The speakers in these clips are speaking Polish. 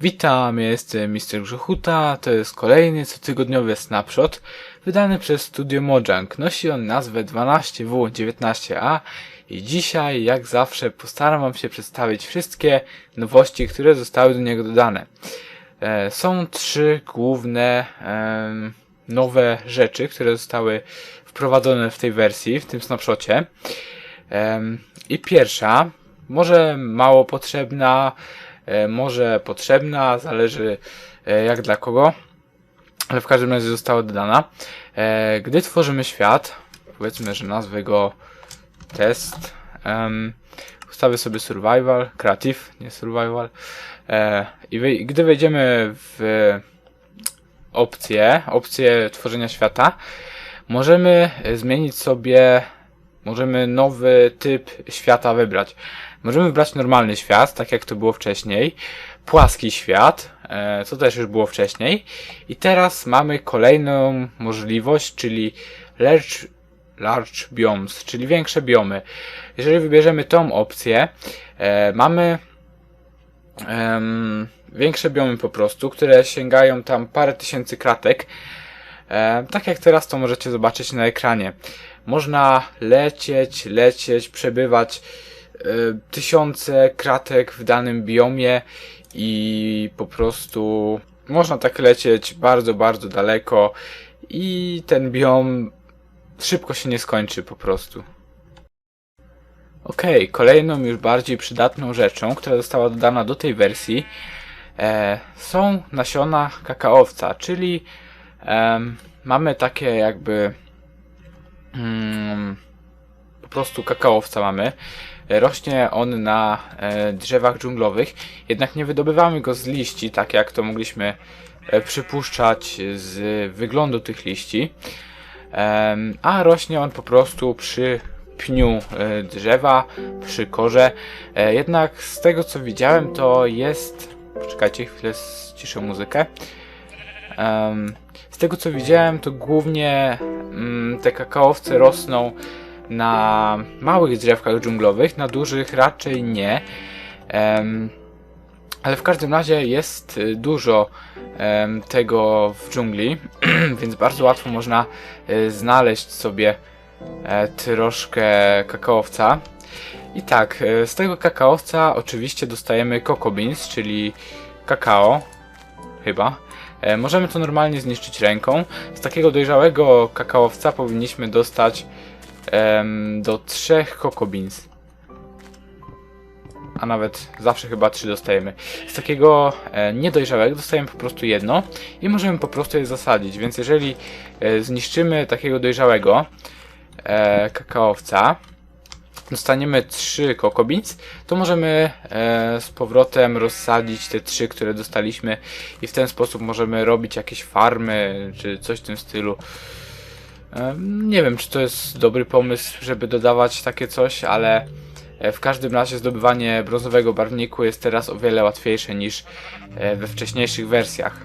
Witam, ja jestem Mr. Grzechuta, to jest kolejny cotygodniowy snapshot wydany przez Studio Mojang. Nosi on nazwę 12W19A i dzisiaj, jak zawsze, postaram wam się przedstawić wszystkie nowości, które zostały do niego dodane. E, są trzy główne nowe rzeczy, które zostały wprowadzone w tej wersji, w tym snapshocie. I pierwsza, może mało potrzebna, może potrzebna, zależy e, jak dla kogo, ale w każdym razie została dodana. E, Gdy tworzymy świat, powiedzmy, że nazwę go test, ustawię sobie survival, creative, nie survival, e, i gdy wejdziemy w opcję, opcję tworzenia świata, możemy e, zmienić sobie, możemy nowy typ świata wybrać. Możemy wybrać normalny świat, tak jak to było wcześniej, płaski świat, e, co też już było wcześniej. I teraz mamy kolejną możliwość, czyli large, large biomes, czyli większe biomy. Jeżeli wybierzemy tą opcję, e, mamy em, większe biomy po prostu, które sięgają tam parę tysięcy kratek. E, tak jak teraz to możecie zobaczyć na ekranie. Można lecieć, lecieć, przebywać tysiące kratek w danym biomie i po prostu można tak lecieć bardzo, bardzo daleko i ten biom szybko się nie skończy po prostu. Okej, kolejną już bardziej przydatną rzeczą, która została dodana do tej wersji, e, są nasiona kakaowca, czyli em, mamy takie jakby mm, po prostu kakaowca mamy. E, Rośnie on na e, drzewach dżunglowych, jednak nie wydobywamy go z liści, tak jak to mogliśmy e, przypuszczać z wyglądu tych liści, a rośnie on po prostu przy pniu drzewa, przy korze. Jednak z tego co widziałem to jest... Poczekajcie chwilę, ściszę muzykę. Z tego co widziałem to głównie mm, te kakaowce rosną na małych drzewkach dżunglowych, na dużych raczej nie. Em, ale w każdym razie jest y, dużo em, tego w dżungli, więc bardzo łatwo można y, znaleźć sobie e, troszkę kakaowca. I tak, e, z tego kakaowca oczywiście dostajemy coco beans, czyli kakao, chyba. E, Możemy to normalnie zniszczyć ręką. Z takiego dojrzałego kakaowca powinniśmy dostać em, do trzech coco beans. A nawet zawsze chyba trzy dostajemy. Z takiego e, niedojrzałego dostajemy po prostu jedno i możemy po prostu je zasadzić. Więc jeżeli e, zniszczymy takiego dojrzałego e, kakaowca, dostaniemy 3 coco beans, to możemy e, z powrotem rozsadzić te trzy, które dostaliśmy i w ten sposób możemy robić jakieś farmy czy coś w tym stylu. Nie wiem, czy to jest dobry pomysł, żeby dodawać takie coś, ale e, w każdym razie zdobywanie brązowego barwniku jest teraz o wiele łatwiejsze niż e, we wcześniejszych wersjach.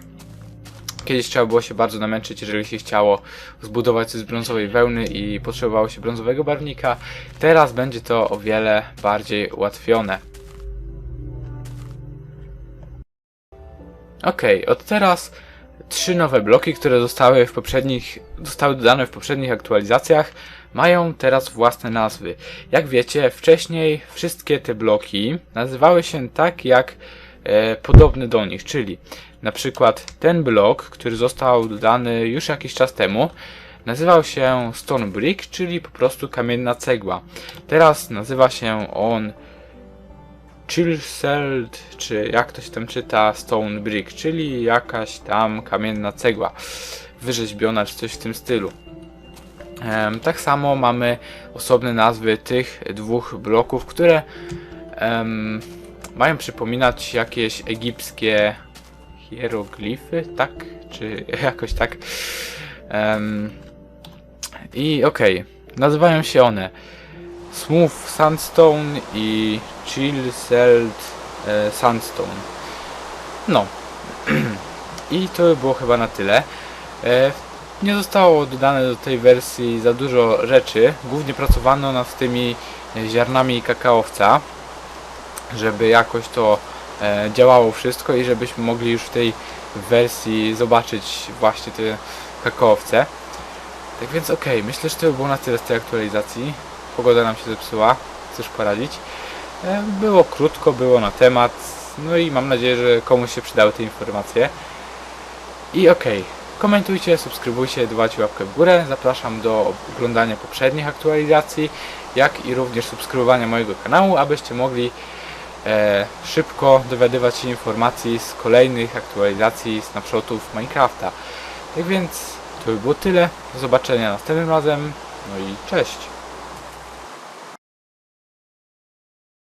Kiedyś trzeba było się bardzo namęczyć, jeżeli się chciało zbudować coś z brązowej wełny i potrzebowało się brązowego barwnika. Teraz będzie to o wiele bardziej ułatwione. Okej, od teraz trzy nowe bloki, które zostały w poprzednich, zostały dodane w poprzednich aktualizacjach, mają teraz własne nazwy. Jak wiecie, wcześniej wszystkie te bloki nazywały się tak jak e, podobne do nich, czyli na przykład ten blok, który został dodany już jakiś czas temu, nazywał się Stone Brick, czyli po prostu kamienna cegła. Teraz nazywa się on Chiseled, czy jak to się tam czyta, Stone Brick, czyli jakaś tam kamienna cegła wyrzeźbiona, czy coś w tym stylu. Tak samo mamy osobne nazwy tych dwóch bloków, które em, mają przypominać jakieś egipskie hieroglify, tak? Czy jakoś tak. Em, I okej, nazywają się one Smooth Sandstone i Chiseled e, Sandstone. No. I to by było chyba na tyle. E, nie zostało dodane do tej wersji za dużo rzeczy. Głównie pracowano nad tymi ziarnami kakaowca, żeby jakoś to e, działało wszystko i żebyśmy mogli już w tej wersji zobaczyć właśnie te kakaowce. Tak więc okej, myślę, że to by było na tyle z tej aktualizacji. Pogoda nam się zepsuła, cóż poradzić. E, Było krótko, było na temat, no i mam nadzieję, że komuś się przydały te informacje. I okej, komentujcie, subskrybujcie, dawajcie łapkę w górę. Zapraszam do oglądania poprzednich aktualizacji, jak i również subskrybowania mojego kanału, abyście mogli e, szybko dowiadywać się informacji z kolejnych aktualizacji snapshotów Minecrafta. Tak więc to by było tyle. Do zobaczenia następnym razem. No i cześć.